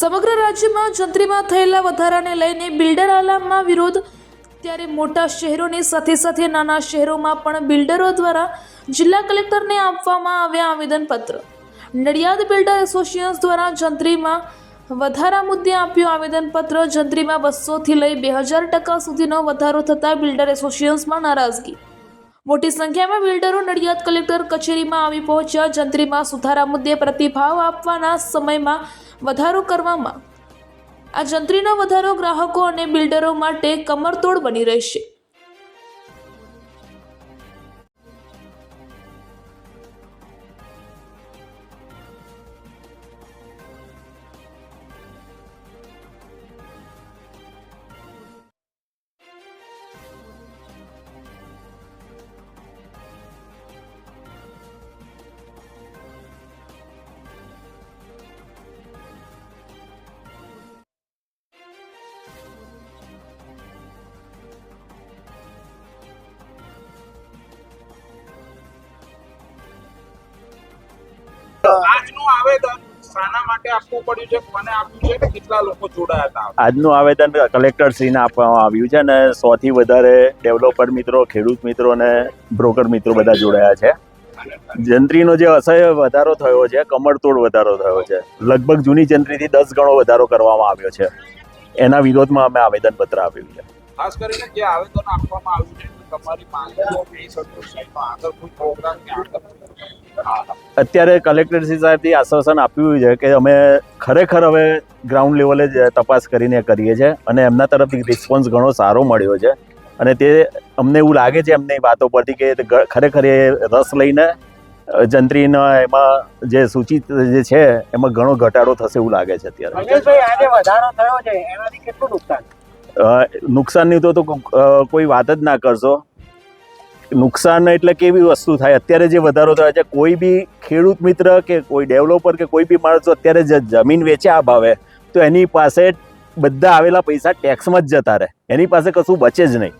સમગ્ર રાજ્યમાં જંત્રીમાં થયેલા વધારાને લઈને બિલ્ડર આલામમાં વિરોધ. ત્યારે મોટા શહેરોની સાથે સાથે નાના શહેરોમાં પણ બિલ્ડરો દ્વારા જિલ્લા કલેક્ટરને આપવામાં આવ્યા આવેદનપત્ર. નડિયાદ બિલ્ડર એસોસિએશન દ્વારા જંત્રીમાં વધારા મુદ્દે આપ્યું આવેદનપત્ર. જંત્રીમાં બસોથી લઈ બે હજાર ટકા સુધીનો વધારો થતાં બિલ્ડર એસોસિએશનમાં નારાજગી. મોટી સંખ્યામાં બિલ્ડરો નડિયાદ કલેક્ટર કચેરીમાં આવી પહોંચ્યા. જંત્રીમાં સુધારા મુદ્દે પ્રતિભાવ આપવાના સમયમાં વધારો કરવામાં. આ જંત્રીનો વધારો ગ્રાહકો અને બિલ્ડરો માટે કમરતોડ બની રહેશે. આજનું આવેદન શાના માટે આપવું પડ્યું છે કોને આપ્યું છે કેટલા લોકો જોડાયા હતા? આજનું આવેદન કલેક્ટરશ્રીને આપવામાં આવ્યું છે અને સો થી વધારે ડેવલપર મિત્રો ખેડૂત મિત્રો અને બ્રોકર મિત્રો બધા જોડાયા છે. જંત્રીનો જે અસહ્ય વધારો થયો છે કમરતોડ વધારો થયો છે લગભગ જૂની જંત્રીથી દસ ગણો વધારો કરવામાં આવ્યો છે. એના વિરોધમાં અમે આવેદનપત્ર આપ્યું છે. ખાસ કરીને જે આવેદન આપવામાં આવ્યું છે તમારી માંગણીઓ નહીં સંતોષાય તો આગળ કોઈ પ્રોગ્રામ કે આગળ અત્યારે કલેક્ટરશ્રી સાહેબથી આશ્વાસન આપ્યું છે કે અમે ખરેખર હવે ગ્રાઉન્ડ લેવલે જ તપાસ કરીને કરીએ છીએ અને એમના તરફથી રિસ્પોન્સ ઘણો સારો મળ્યો છે. અને તે અમને એવું લાગે છે એમની વાતો પરથી કે ખરેખર એ રસ લઈને જંત્રીના એમાં જે સૂચિત જે છે એમાં ઘણો ઘટાડો થશે એવું લાગે છે અત્યારે. નુકસાનની તો તો કોઈ વાત જ ના કરશો. નુકસાન એટલે કેવી વસ્તુ થાય? અત્યારે જે વધારો થયો છે, કોઈ બી ખેડૂત મિત્ર કે કોઈ ડેવલપર કે કોઈ બી માણસો અત્યારે જે જમીન વેચે આ ભાવે, તો એની પાસે બધા આવેલા પૈસા ટેક્સમાં જ જતા રહે. એની પાસે કશું બચે જ નહીં.